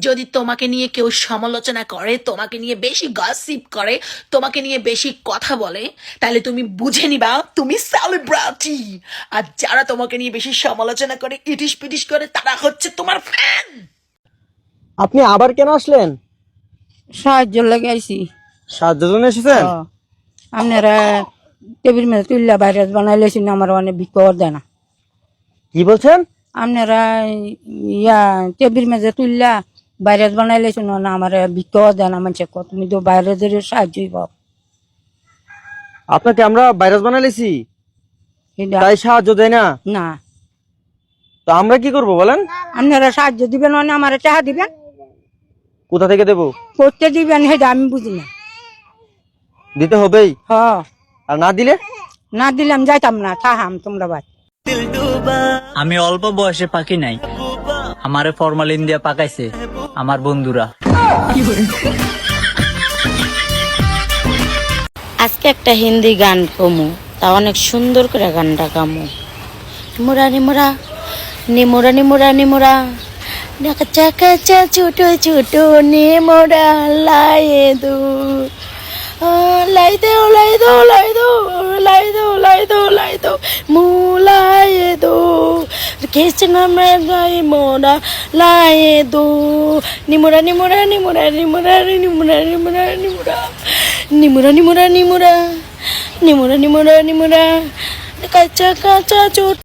যদি তোমাকে নিয়ে কেউ সমালোচনা করে তোমাকে নিয়ে বেশি গসিপ করে তোমাকে নিয়ে বেশি কথা বলে তাহলে তুমি বুঝে নিবা তুমি সেলিব্রিটি আর যারা তোমাকে নিয়ে বেশি সমালোচনা করে ইটিস পিটিস করে তারা হচ্ছে তোমার ফ্যান আপনি আবার কেন আসলেন? সাহায্য লাগাইছি সাহায্য জন্য এসেছেন? আপনারা টেবিল মেয়ে তুললা বাইরে বানাইলেছেন আমার অনেক বিক্রি দেয় না। কি বলছেন? আপনারা ইয়া টেবিল মেজে তুললা বাইরে বানাইলেছেন না আমার বিক্রি দেয় না মানুষে কত তুমি তো বাইরে ধরে সাহায্যই পাও। আপনাকে আমরা ভাইরাস বানাইলেছি? এটা তাই সাহায্য দেয় না? না। তো আমরা কি করব বলেন? আপনারা সাহায্য দিবেন মানে আমার টাকা দিবেন? কোথা থেকে দেব? করতে দিবেন সেটা আমি বুঝি না। দিতে হবেই? হ। আর না দিলে? না দিলাম যাইতাম না থাহাম তোমরা বাদ। আমি অল্প বয়সে পাখি নাই। আমারে ফরমালিন দিয়ে পাকাইছে, আমার বন্ধুরা। আজকে একটা হিন্দি গান কমু, তা অনেক সুন্দর করে গানটা গামু। নিমুরা নিমুরা নিমুরা নিমুরা নিমুরা। কাঁচা কাঁচা ছোট ছোট, নিমুরা লাইয়ে দু। লাই দেও লাই দো লাই দো লাই দো লাই দো লাই দো। মুলায়ে দো কৃষ্ণ মে গাই মোরা লায়ে দো নিমুরা নিমুরা নিমুরা নিমুরা নিমুরা নিমুরা নিমুরা নিমুরা নিমুরা নিমুরা নিমুরা নিমুরা নিমুরা কাঁচা কাঁচা ছোট